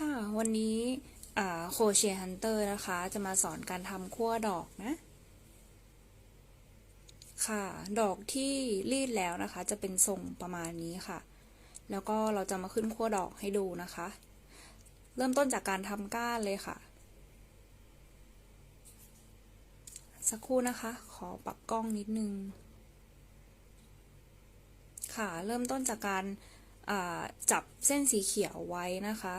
ค่ะ วันนี้โคเชฮันเตอร์นะคะ จะมาสอนการทำขั้วดอกนะ ค่ะ ดอกที่รีดแล้วนะคะ จะเป็นทรงประมาณนี้ค่ะ แล้วก็เราจะมาขึ้นขั้วดอกให้ดูนะคะ เริ่มต้นจากการทำก้านเลยค่ะ สักครู่นะคะ ขอปรับกล้องนิดนึง ค่ะ เริ่มต้นจากการจับเส้นสีเขียวไว้นะคะ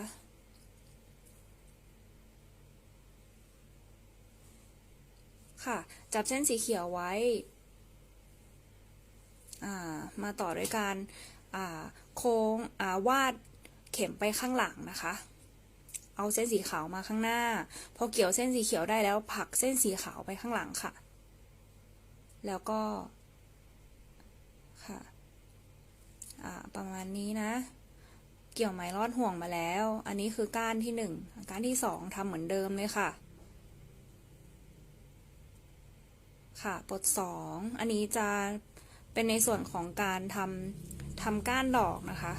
ค่ะ จับเส้นสีเขียวไว้ามาต่อด้วยการโค้งาวาดเข็มไปข้างหลังนะคะ เอาเส้นสีขาวมาข้างหน้า พอเกี่ยวเส้นสีเขียวได้แล้วผลักเส้นสีขาวไปข้างหลังค่ะ แล้วก็ค่ะประมาณนี้นะ เกี่ยวไหมรอดห่วงมาแล้ว อันนี้คือก้านที่หนึ่งก้านที่สองทำเหมือนเดิมเลยค่ะ ค่ะบท2อันนี้จะเป็นในส่วนของการทำทำก้านดอกนะคะ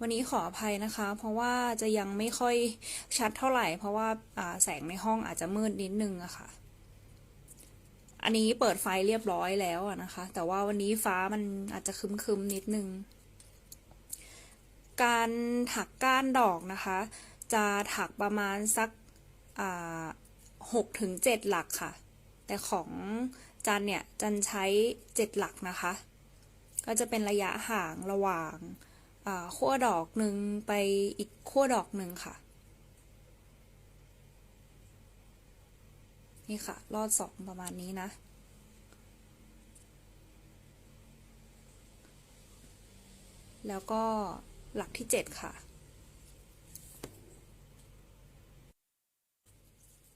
วันนี้ขออภัยนะคะ เพราะว่าจะยังไม่ค่อยชัดเท่าไหร่ เพราะว่าแสงในห้องอาจจะมืดนิดนึงอะคะ่ะ อันนี้เปิดไฟเรียบร้อยแล้วนะคะ แต่ว่าวันนี้ฟ้ามันอาจจะคึมๆนิดนึง การถักก้านดอกนะคะ จะถักประมาณสักอ่า หกถึงเจ็ดหลักค่ะ แต่ของจันเนี่ยจันใช้เจ็ดหลักนะคะ ก็จะเป็นระยะห่างระหว่างขั้วดอกหนึ่งไปอีกขั้วดอกหนึ่งค่ะ นี่ค่ะ รอดสองประมาณนี้นะ แล้วก็หลักที่เจ็ดค่ะ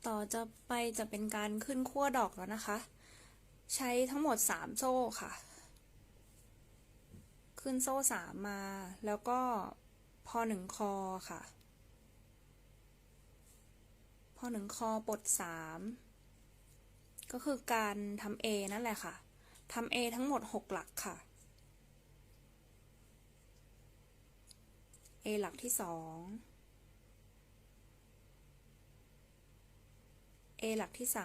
ต่อจะไปจะเป็นการขึ้นขั้วดอกแล้วนะคะ ใช้ทั้งหมดสามโซ่ค่ะ ขึ้นโซ่สามมา แล้วก็พอหนึ่งคอค่ะ พอหนึ่งคอปลดสามก็คือการทำ A นั่นแหละค่ะทำ A ทั้งหมด 6 หลักค่ะ A หลักที่ 2 A หลักที่3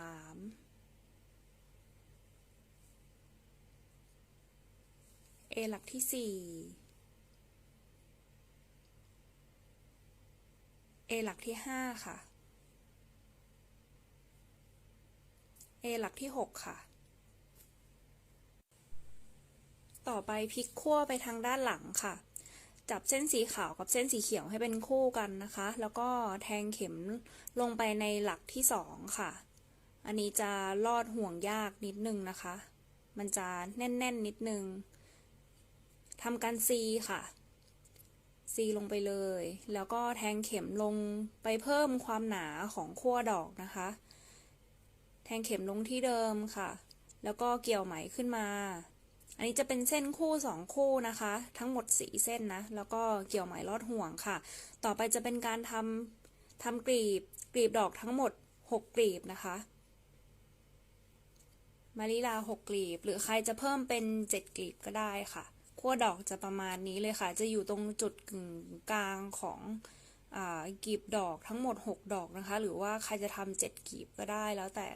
A หลักที่4 A หลักที่5ค่ะ A หลักที่6ค่ะ ต่อไปพลิกขั้วไปทางด้านหลังค่ะ จับเส้นสีขาวกับเส้นสีเขียวให้เป็นคู่กันนะคะ แล้วก็แทงเข็มลงไปในหลักที่สองค่ะ อันนี้จะลอดห่วงยากนิดนึงนะคะ มันจะแน่นๆนนิดนึงทำการซีค่ะซีลงไปเลย แล้วก็แทงเข็มลงไปเพิ่มความหนาของขั้วดอกนะคะ แทงเข็มลงที่เดิมค่ะ แล้วก็เกี่ยวไหมขึ้นมา อันนี้จะเป็นเส้นคู่สองคู่นะคะ ทั้งหมดสีเส้นนะ แล้วก็เกี่ยวไหมลอดห่วงค่ะ ต่อไปจะเป็นการทำทำกรีบกรีบดอกทั้งหมดหกกรีบนะคะมาริลาหกกลีบ หรือใครจะเพิ่มเป็นเจ็ดกลีบก็ได้ค่ะขั้วดอกจะประมาณนี้เลยค่ะ จะอยู่ตรงจุดกึ่งกลางของกีบดอกทั้งหมด 6 ดอกนะคะ หรือว่าใครจะทำเจ็ดกีบก็ได้แล้วแต่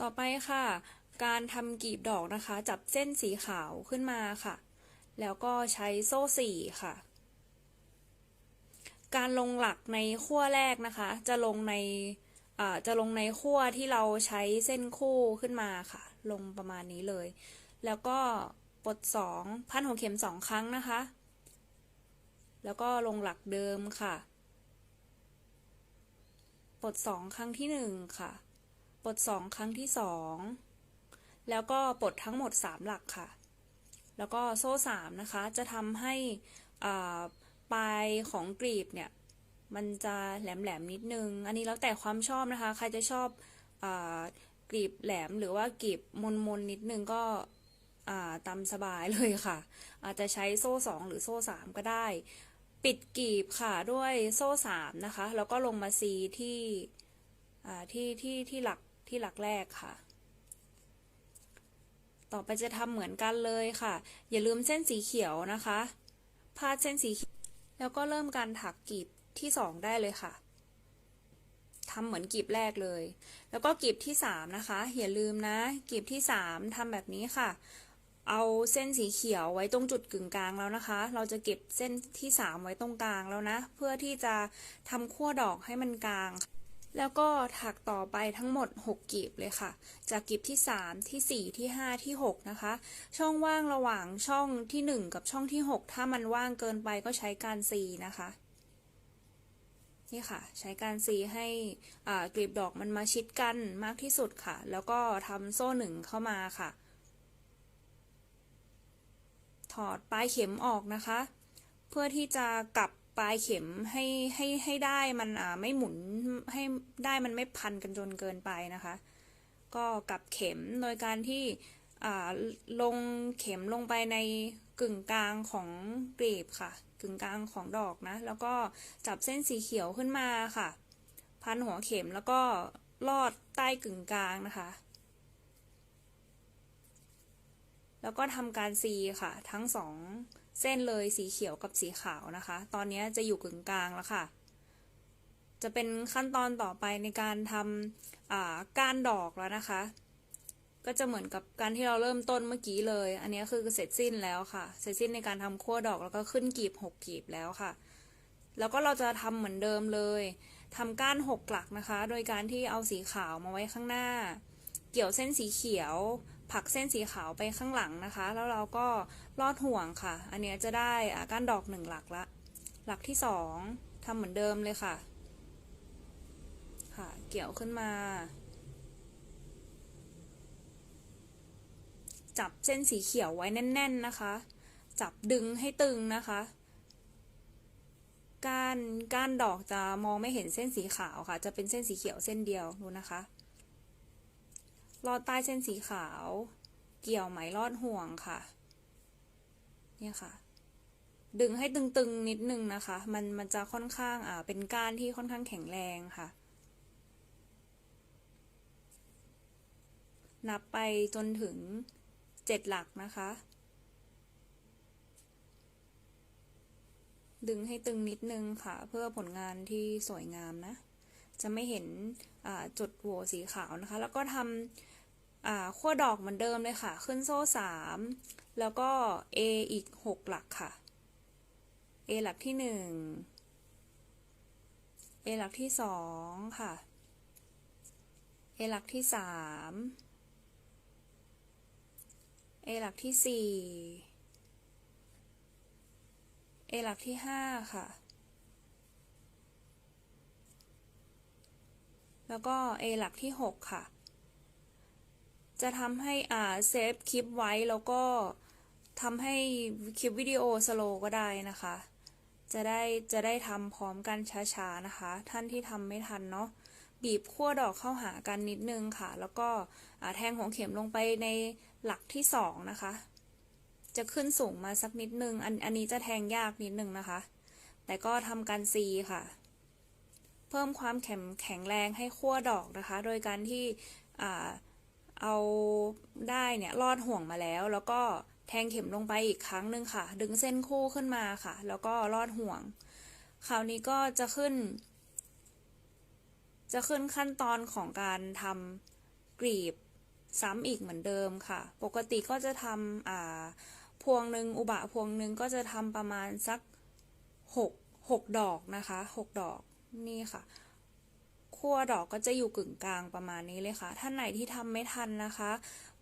ต่อไปค่ะ การทำกีบดอกนะคะ จับเส้นสีขาวขึ้นมาค่ะ แล้วก็ใช้โซ่สี่ค่ะ การลงหลักในขั้วแรกนะคะ จะลงในจะลงในขั้วที่เราใช้เส้นคู่ขึ้นมาค่ะ ลงประมาณนี้เลย แล้วก็ปลดสองพันหัวเข็มสองครั้งนะคะ แล้วก็ลงหลักเดิมค่ะ ปลดสองครั้งที่หนึ่งค่ะ ปลดสองครั้งที่สองแล้วก็ปลดทั้งหมดสามหลักค่ะ แล้วก็โซ่สามนะคะ จะทำให้ปลายของกรีบเนี่ย มันจะแหลมแหลมนิดนึง อันนี้แล้วแต่ความชอบนะคะ ใครจะชอบอกรีบแหลมหรือว่ากรีบมนมนนิดนึงก็ตามสบายเลยค่ะ อาจจะใช้โซ่สองหรือโซ่สามก็ได้ ปิดกรีบค่ะด้วยโซ่สามนะคะ แล้วก็ลงมาซีที่ที่ที่ที่หลัก ที่หลักแรกค่ะ ต่อไปจะทำเหมือนกันเลยค่ะ อย่าลืมเส้นสีเขียวนะคะ พาดเส้นสีแล้วก็เริ่มการถักกีบที่สองได้เลยค่ะทำเหมือนกีบแรกเลย แล้วก็กีบที่สามนะคะ อย่าลืมนะกีบที่สามทำแบบนี้ค่ะเอาเส้นสีเขียวไว้ตรงจุดกึ่งกลางแล้วนะคะ เราจะเก็บเส้นที่สามไว้ตรงกลางแล้วนะ เพื่อที่จะทำขั้วดอกให้มันกลาง แล้วก็ถักต่อไปทั้งหมด 6กลีบเลยค่ะ จากกลีบที่ 3 ที่ 4 ที่ 5 ที่ 6 นะคะ ช่องว่างระหว่างช่องที่ 1 กับช่องที่ 6 ถ้ามันว่างเกินไปก็ใช้การซีนะคะนี่ค่ะ ใช้การซีให้กลีบดอกมันมาชิดกันมากที่สุดค่ะ แล้วก็ทำโซ่หนึ่งเข้ามาค่ะ ถอดปลายเข็มออกนะคะ เพื่อที่จะกลับ ปลายเข็มให้ให้ให้ได้มันอ่าไม่หมุนให้ได้มันไม่พันกันจนเกินไปนะคะ ก็กับเข็มโดยการที่อ่าลงเข็มลงไปในกึ่งกลางของกลีบค่ะ กึ่งกลางของดอกนะ แล้วก็จับเส้นสีเขียวขึ้นมาค่ะ พันหัวเข็มแล้วก็ลอดใต้กึ่งกลางนะคะ แล้วก็ทำการซีค่ะ ทั้งสอง เส้นเลยสีเขียวกับสีขาวนะคะ ตอนนี้จะอยู่กึ่งกลางแล้วค่ะ จะเป็นขั้นตอนต่อไปในการทำก้านดอกแล้วนะคะ ก็จะเหมือนกับการที่เราเริ่มต้นเมื่อกี้เลย อันนี้คือเสร็จสิ้นแล้วค่ะ เสร็จสิ้นในการทำขั้วดอกแล้วก็ขึ้นกีบหกกีบแล้วค่ะ แล้วก็เราจะทำเหมือนเดิมเลยทำก้านหกหลักนะคะ โดยการที่เอาสีขาวมาไว้ข้างหน้า เกี่ยวเส้นสีเขียว ผักเส้นสีขาวไปข้างหลังนะคะ แล้วเราก็ลอดห่วงค่ะ อันนี้จะได้ก้านดอกหนึ่งหลักละ หลักที่สองทำเหมือนเดิมเลยค่ะ ค่ะ เกี่ยวขึ้นมา จับเส้นสีเขียวไว้แน่น ๆนะคะ จับดึงให้ตึงนะคะก้านก้านดอกจะมองไม่เห็นเส้นสีขาวค่ะ จะเป็นเส้นสีเขียวเส้นเดียวดูนะคะ ลอดใต้เส้นสีขาว เกี่ยวไหมลอดห่วงค่ะ เนี่ยค่ะ ดึงให้ตึงๆนิดนึงนะคะ มันมันจะค่อนข้างอ่าเป็นก้านที่ค่อนข้างแข็งแรงค่ะ นับไปจนถึงเจ็ดหลักนะคะ ดึงให้ตึงนิดนึงค่ะ เพื่อผลงานที่สวยงามนะ จะไม่เห็นจุดโหว่สีขาวนะคะ แล้วก็ทำขั้วดอกเหมือนเดิมเลยค่ะ ขึ้นโซ่สามแล้วก็ A อีกหกหลักค่ะ A หลักที่หนึ่ง A หลักที่สองค่ะ A หลักที่สาม A หลักที่สี่ A หลักที่ห้าค่ะ แล้วก็ A หลักที่หกค่ะ จะทำให้อ่าเซฟคลิปไว้แล้วก็ทำให้คลิปวิดีโอสโลก็ได้นะคะ จะได้จะได้ทำพร้อมกันช้าๆนะคะ ท่านที่ทำไม่ทันเนาะบีบขั้วดอกเข้าหากันนิดนึงค่ะ แล้วก็แทงหัวเข็มลงไปในหลักที่สองนะคะ จะขึ้นสูงมาสักนิดนึง อันอันนี้จะแทงยากนิดนึงนะคะ แต่ก็ทำการซีค่ะ เพิ่มความแข็งแข็งแรงให้ขั้วดอกนะคะ โดยการที่เอาได้เนี่ยลอดห่วงมาแล้ว แล้วก็แทงเข็มลงไปอีกครั้งหนึ่งค่ะ ดึงเส้นคู่ขึ้นมาค่ะ แล้วก็ลอดห่วง คราวนี้ก็จะขึ้น จะขึ้นขั้นตอนของการทำกรีบซ้ำอีกเหมือนเดิมค่ะ ปกติก็จะทำอ่าพวงหนึ่งอุบะพวงหนึ่งก็จะทำประมาณสักหกหกดอกนะคะหกดอก นี่ค่ะขั้วดอกก็จะอยู่กึ่งกลางประมาณนี้เลยค่ะ ท่านไหนที่ทำไม่ทันนะคะ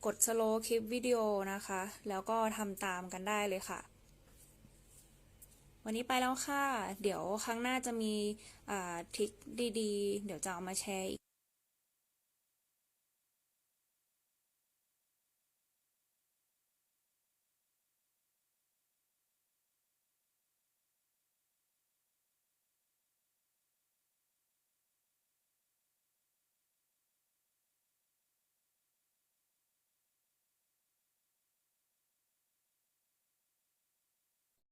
กดสโลคลิปวิดีโอนะคะ แล้วก็ทำตามกันได้เลยค่ะ วันนี้ไปแล้วค่ะ เดี๋ยวครั้งหน้าจะมีทริคดีๆ เดี๋ยวจะเอามาแชร์อีก